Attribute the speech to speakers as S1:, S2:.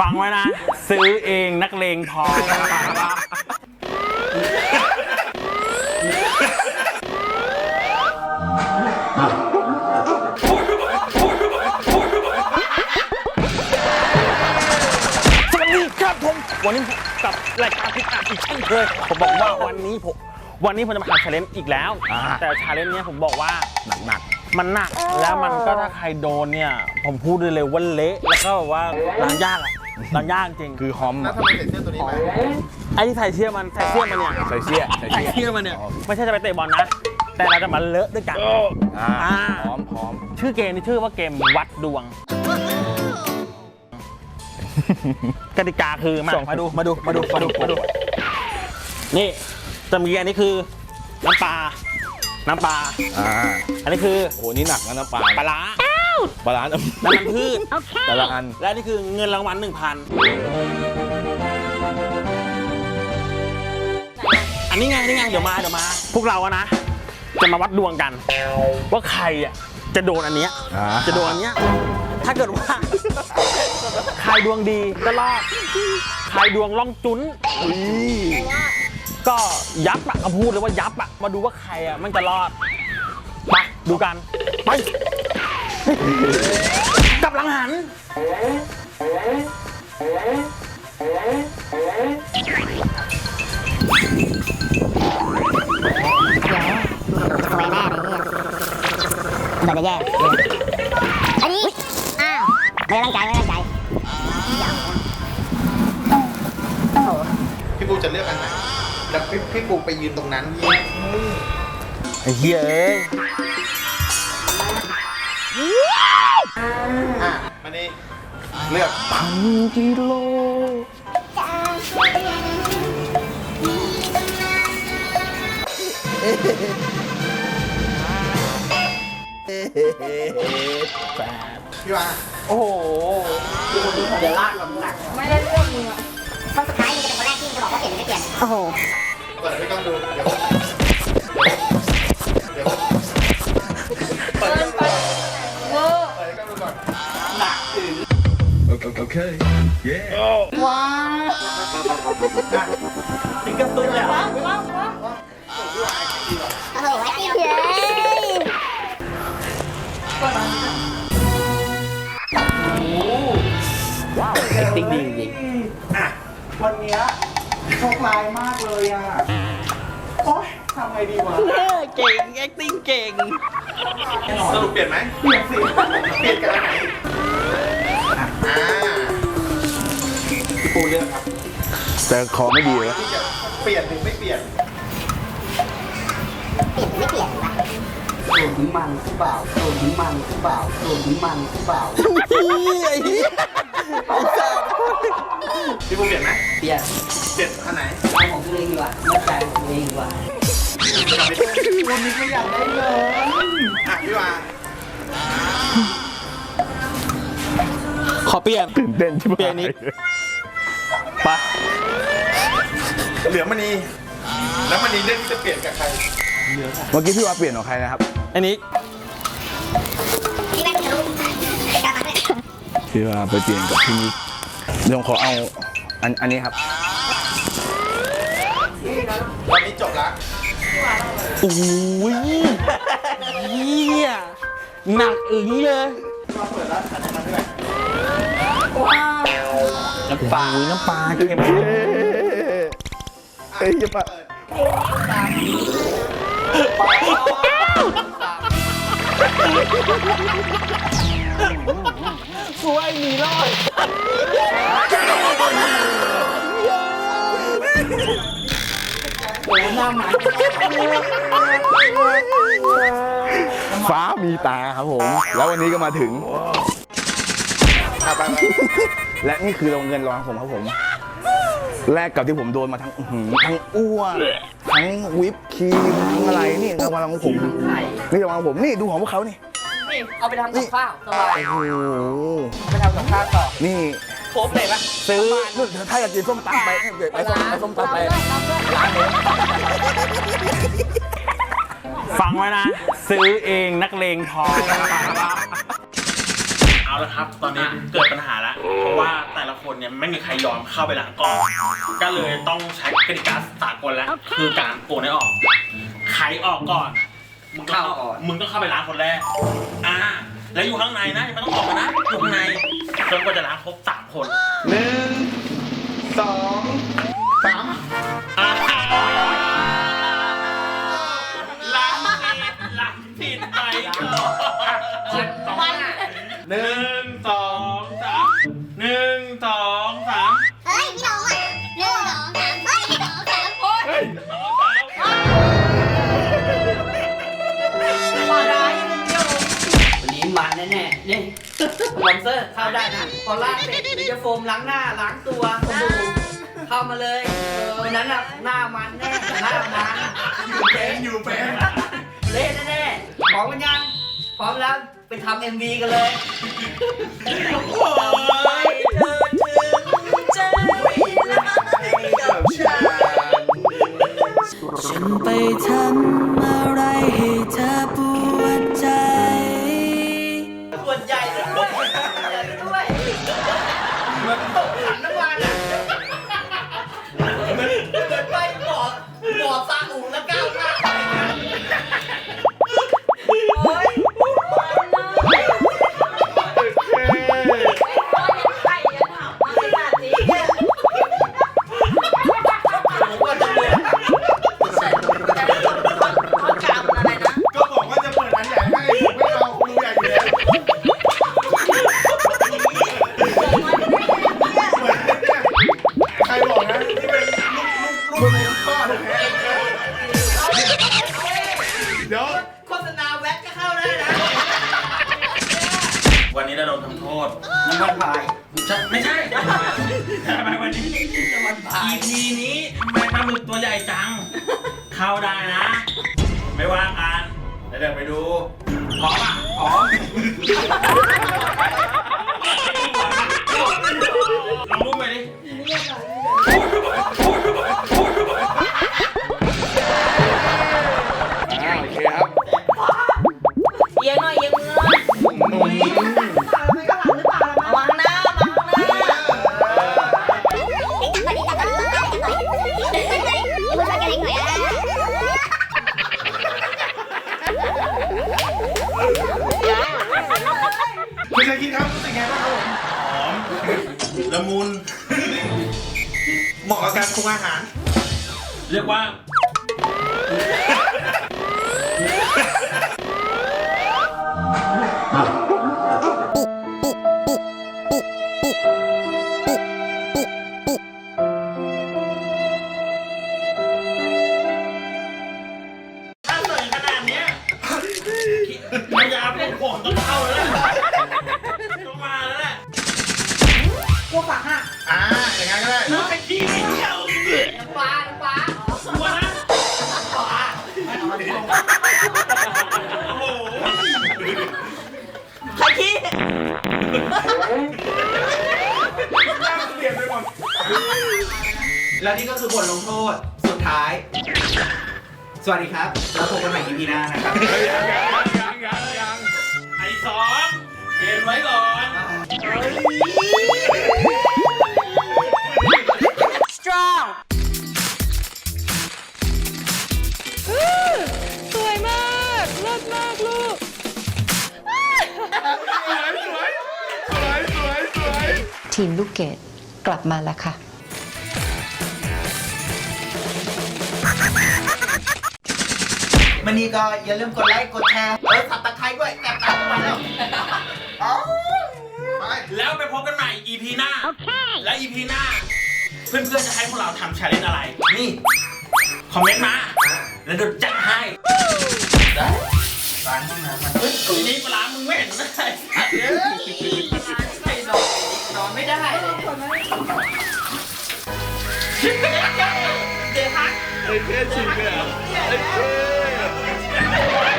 S1: ฟังไว้นะ ซื้อเองนักเลงพอสวัสดีครับผม วันนี้กับรายการพิกอาอีกเช่นเคยผมบอกว่าวันนี้ผมวันนี้ผมจะมาทำชาเลนจ์อีกแล้ว
S2: อ่า
S1: แต่ชาเลนจ์เนี้ยผมบอกว่า
S2: หนักหนัก
S1: มันหนักแล้วมันก็ถ้าใครโดนเนี่ย ผมพูดได้เลยว่าเละแล้วก็แบบว่าล้างยากอะ ล้างยากจริง
S2: ๆคือฮอม
S3: แล้วทำไมใส่เสื้อตัวนี้มา
S1: ไอ้ที่ใส่เสื้อมันใส่เสื้อมันเนี่ย
S2: ใส่เสื้อใส่
S1: ใส่
S2: เสื้อ
S1: เสื้อมันเนี่ยไม่ใช่จะไปเตะบอลนะ แต่เราจะมาเลอะด้วยกัน
S2: อ่า
S1: อ่า
S2: พร้อมพร้อม
S1: ชื่อเกมนี่ชื่อว่าเกมวัดดวงกติกาคือมามาดูมาดูมาดูมาดูมาดูนี่จะมีอันนี้คือน้ำปลาน้ำปลา
S2: อ่า
S1: อันนี้คือ
S2: โอ้นี่หนักนะน้ำปลา
S1: ปลา ร้า
S2: ปลาร้าน้
S1: น้ำมันพืชำ
S2: แต่ละอัน
S1: และอันนี่คือเงินรางวัลหนึ่งพันอันนี้ไงนี่ไงเดี๋ยวมาเดี๋ยวมา พวกเราอะนะ จะมาวัดดวงกัน ว่าใครอะจะโดนอันเนี้ย
S2: อ่า
S1: จะโดนอันเนี้ยถ้าเกิดว่า ใครดวงดีก็รอด ใครดวงล่องจุ้น
S2: อุ้ย
S1: ก็ยับอะเขาพูดเลยว่ายับอะมาดูว่าใครอะมันจะรอด ไป ดูกัน ไป กลับหลังหัน
S4: สวยแน่เลยเนี่ยมันจะแย่อันนี้ อ้าว ไม่ได้ตั้งใจไม่ได้ตั้งใจโอ้โห
S3: พี่ปูจะเลือกอันไหน แล้วพี่พี่ปูไปยืนตรงนั้น
S1: ไอ้เหี้ยเอ้ย
S3: อะมานี่เลือก
S2: พันกิโล
S3: พี่วา
S1: โอ้โห
S5: เดี๋ยวลากลำหนักไม่ไ
S4: ด้เลือกมือคนสุดท้ายมึงจะเป็นคนแรกที่จะบอกว่าเปลี่ยนหรือไม่เปลี่ยน โอ้โห
S3: เปิดให้กล้องดู เดี๋ยวเดี๋ยว เปิดให้กล้องดูก่อน
S1: ถึงกับตุ้นเลยอะ
S4: โอ้โหไอ้เย้ย
S1: ไอ้ติ๊กดีจริง
S3: วันเนี้ยโชคร้ายมากเลยอะ โอ๊ยทำไงดีวะ
S1: เก่ง acting เก่ง
S3: สรุปเปลี่ยนไหมเปลี่ยนสิเปลี่ยนกันอันไหนอะอ่าพี่ปูเลือกครับ
S2: แต่คอไม่ดีเลย
S3: ที่จะเปลี่ยนหรือไม่เปลี่ยน
S4: เปลี่ยนหรือไม่เปลี่ยนวะ
S5: โดนถึงมันหรือเปล่าโดนถึงมันหรือเปล่าโดนถึงมันหรือเปล่า
S3: พี่ปูเปลี่ยนไหม
S5: เปลี่ยน
S3: เปลี่ยนอันไหน
S5: เอาของตัวเองดีกว่ามั่นใจของตัวเองดีกว่า
S3: กลับไปวันนี้ไม่อยากได้เงินอะพี่วา
S1: ขอเปลี่ยน
S2: ตื่นเต้นใช่ไหม
S1: เปลี่ยนนิดไป
S3: เหลือมณีแล้วมณีเลือกที่จะเปลี่ยนกับใคร
S2: เมื่อกี้พี่ว่าเปลี่ยนของใครนะครับ
S1: อันนี้
S4: พี่แม่งจะรู้กลับมาเนี่ย
S2: พี่ว่าไปเปลี่ยนกับพี่นิกเดี๋ยวผมขอเอาอันอันนี้ครับ
S3: วันนี้จบละ
S1: โอ้ยเหี้ยหนักอึ๋งเลย
S3: มาเปิดร้านขายน้ำด้วย
S1: น้ำปลาน้ำปลาเค็ม
S2: เอ้ยอย่าปะ
S1: ช่วยหนีรอด
S2: ฟ้ามีตาครับผม แล้ววันนี้ก็มาถึง
S3: อะไปไป
S2: และนี่คือรางเงินรางวัลของผมครับผมแลกกับที่ผมโดนมาทั้งอื้อหือทั้งอ้วนทั้งวิปครีมทั้งอะไรนี่รางวัลของผมนี่รางวัลของผมนี่ดูของพวกเขานี่
S5: นี่ เอาไปทำกับข้าวสบาย
S2: โอ้โห
S5: ไปทำกับข้าวต่อ
S2: นี่
S5: ครบเลยปะ
S1: ซื้อ
S2: นู่นถ้าอยากกินส้มตำไปไปส้มไปส้มตำไปร้านนี้
S1: ฟังไว้นะ ซื้อเองนักเลงพอเอาละครับ ตอนนี้เกิดปัญหาแล้วเพราะว่าแต่ละคนเนี่ยไม่มีใครยอมเข้าไปล้างก่อนก็เลยต้องใช้กติกาสากลแล้ว คือการโกนให้ออกใครออกก่อนมึงก็เข้า
S2: เข้าก่อน
S1: มึงก็เข้าไปล้างคนแรกอ่าแล้วอยู่ข้างในนะยังไม่ต้องออกมานะอยู่ข้างในจนกว่าจะล้างครบสาม คน
S3: หนึ่งสอง ส
S1: ปอน
S6: เซ
S2: อร์เข้าได้นะ พอล้างเสร็จเดี๋ยวจะโฟมล้างหน้าล้างตัวสบู่เข้ามาเลยวันนั้นน่ะหน้ามันแน่หน้ามันอยู่เป็นอยู่เป็นเละแน่ๆพร้อมกันยังพร้อมแล้วไปทำเอ็มวีกันเลย
S5: ฉันไปทำอะไรให้เธอ
S1: EP นี้ทำไมปลาหมึกตัวใหญ่จัง เข้าได้นะ ไม่ว่ากันเดี๋ยวเดี๋ยวไปดูพร้อมอะพร้อมลองรูปไปดิ
S3: อ่ คุณชายคิดครับรู้สึกไงบ้างครับผม
S1: หอมละมุน
S3: เหมาะกับการปรุงอาหาร
S1: เรียกว่าถ้า
S3: ทีไม่
S1: เที่ยว
S2: น้ำปลาน้ำปลา
S1: ตัวนะโอ้โห
S7: ใครขี้
S3: เปลี่ยนไปหมด
S8: แล้วนี่ก็คือบทลงโทษสุดท้าย สวัสดีครับ แล้วพบกันใหม่ EP หน้านะครับ
S3: ยังยังยังยังยัง
S1: ไอ้สองเย็นไว้ก่อน
S7: strong
S5: สวยมากเลิศมากลูก
S3: สวยสวยสวย
S9: ทีมลูกเกดกลับมาแล้วค่ะ
S8: มันนี่ก็อย่าลืมกดไลค์ กดแชร์เออสับตะไคร้ด้วยแอบตามเข้ามาแล้ว
S1: เพื่อนๆจะให้พวกเราทำ challenge อะไร นี่ คอมเมนต์มา แล้วเดี๋ยวจัดให้
S8: ร้านห้องน้ำมัน
S1: เฮ้ยทีนี้เวลามึงไม่เห็นนะไอ้
S2: ใครนอนนอนไม่ได้เลย
S3: ไอ้เท่จริงเลยอะไอ้เท่